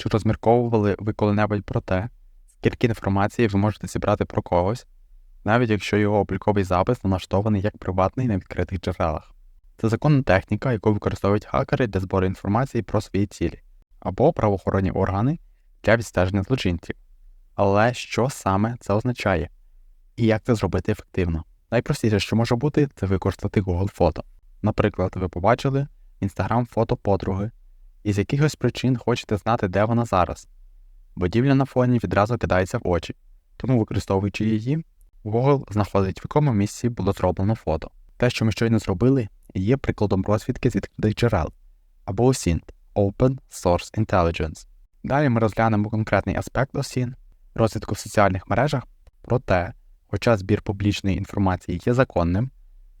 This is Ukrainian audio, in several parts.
Чи розмірковували ви коли-небудь про те, скільки інформації ви можете зібрати про когось, навіть якщо його обліковий запис налаштований як приватний на відкритих джерелах? Це законна техніка, яку використовують хакери для збору інформації про свої цілі або правоохоронні органи для відстеження злочинців. Але що саме це означає? І як це зробити ефективно? Найпростіше, що може бути, це використати Google фото. Наприклад, ви побачили Instagram фото подруги, і з якихось причин хочете знати, де вона зараз. Будівля на фоні відразу кидається в очі, тому використовуючи її, Google знаходить, в якому місці було зроблено фото. Те, що ми щойно зробили, є прикладом розвідки з відкритих джерел або OSINT – Open Source Intelligence. Далі ми розглянемо конкретний аспект OSINT, розвідку в соціальних мережах, проте, хоча збір публічної інформації є законним,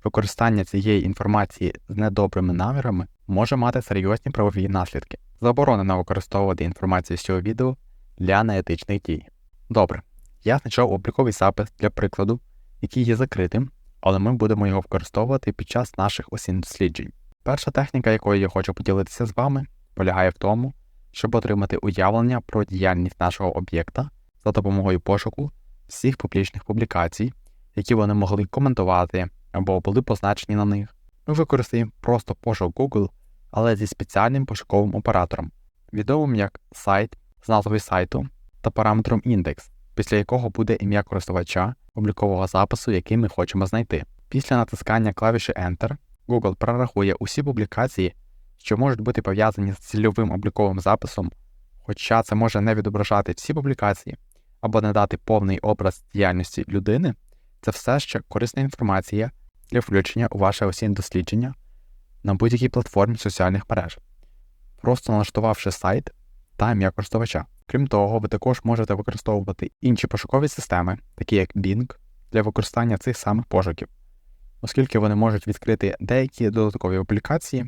використання цієї інформації з недобрими намірами може мати серйозні правові наслідки. Заборонено використовувати інформацію з цього відео для неетичних дій. Добре, я знайшов обліковий запис для прикладу, який є закритим, але ми будемо його використовувати під час наших осінь досліджень. Перша техніка, якою я хочу поділитися з вами, полягає в тому, щоб отримати уявлення про діяльність нашого об'єкта за допомогою пошуку всіх публічних публікацій, які вони могли коментувати або були позначені на них. Ми використаємо просто пошук Google, але зі спеціальним пошуковим оператором, відомим як сайт з назвою сайту та параметром індекс, після якого буде ім'я користувача облікового запису, який ми хочемо знайти. Після натискання клавіші Enter Google прорахує усі публікації, що можуть бути пов'язані з цільовим обліковим записом, хоча це може не відображати всі публікації або не дати повний образ діяльності людини, це все ще корисна інформація для включення у ваше осінь дослідження на будь-якій платформі соціальних мереж, просто налаштувавши сайт та ім'я користувача. Крім того, ви також можете використовувати інші пошукові системи, такі як Bing, для використання цих самих пошуків, оскільки вони можуть відкрити деякі додаткові публікації,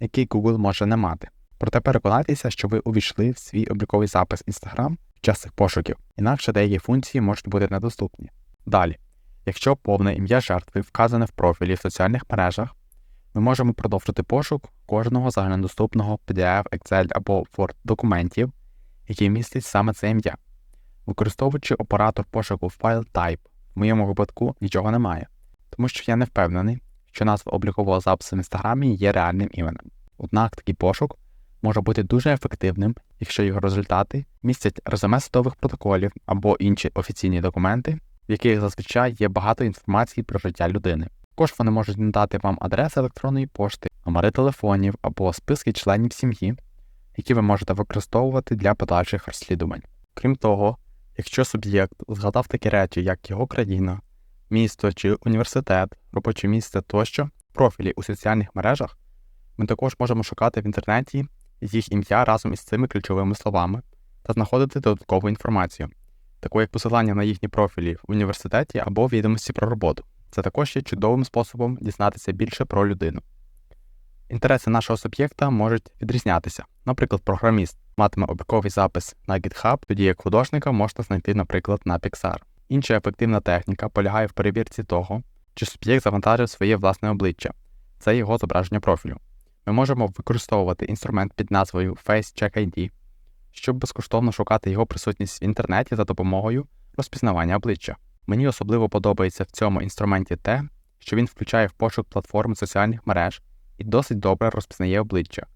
які Google може не мати. Проте переконайтеся, що ви увійшли в свій обліковий запис Instagram в час цих пошуків, інакше деякі функції можуть бути недоступні. Далі, якщо повне ім'я жертви вказане в профілі в соціальних мережах, ми можемо продовжити пошук кожного загальнодоступного PDF, Excel або Word документів, який містить саме це ім'я. Використовуючи оператор пошуку FileType, в моєму випадку нічого немає, тому що я не впевнений, що назва облікового запису в інстаграмі є реальним іменем. Однак такий пошук може бути дуже ефективним, якщо його результати містять резюме судових протоколів або інші офіційні документи, в яких зазвичай є багато інформації про життя людини. Також вони можуть надати вам адреси електронної пошти, номери телефонів або списки членів сім'ї, які ви можете використовувати для подальших розслідувань. Крім того, якщо суб'єкт згадав такі речі, як його країна, місто чи університет, робоче місце тощо, профілі у соціальних мережах, ми також можемо шукати в інтернеті їх ім'я разом із цими ключовими словами та знаходити додаткову інформацію, таку як посилання на їхні профілі в університеті або відомості про роботу. Це також є чудовим способом дізнатися більше про людину. Інтереси нашого суб'єкта можуть відрізнятися. Наприклад, програміст матиме обліковий запис на GitHub, тоді як художника можна знайти, наприклад, на Pixar. Інша ефективна техніка полягає в перевірці того, чи суб'єкт завантажив своє власне обличчя, це його зображення профілю. Ми можемо використовувати інструмент під назвою FaceCheckID, щоб безкоштовно шукати його присутність в інтернеті за допомогою розпізнавання обличчя. Мені особливо подобається в цьому інструменті те, що він включає в пошук платформ соціальних мереж і досить добре розпізнає обличчя.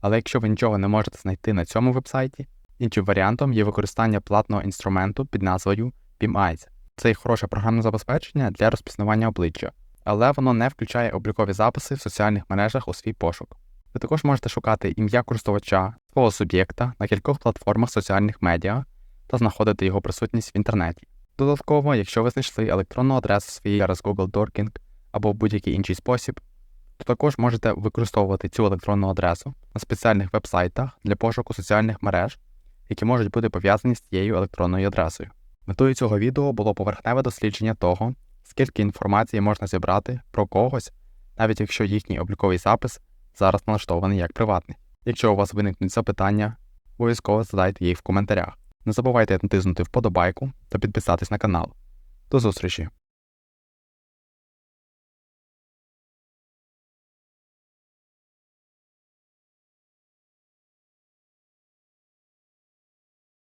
Але якщо ви нічого не можете знайти на цьому вебсайті, іншим варіантом є використання платного інструменту під назвою BeamEyes. Це є хороше програмне забезпечення для розпізнавання обличчя, але воно не включає облікові записи в соціальних мережах у свій пошук. Ви також можете шукати ім'я користувача свого суб'єкта на кількох платформах соціальних медіа та знаходити його присутність в інтернеті. Додатково, якщо ви знайшли електронну адресу своєї через Google Dorking або в будь-який інший спосіб, то також можете використовувати цю електронну адресу на спеціальних вебсайтах для пошуку соціальних мереж, які можуть бути пов'язані з цією електронною адресою. Метою цього відео було поверхневе дослідження того, скільки інформації можна зібрати про когось, навіть якщо їхній обліковий запис зараз налаштований як приватний. Якщо у вас виникнуть запитання, обов'язково задайте їх в коментарях. Не забувайте натиснути вподобайку та підписатись на канал. До зустрічі!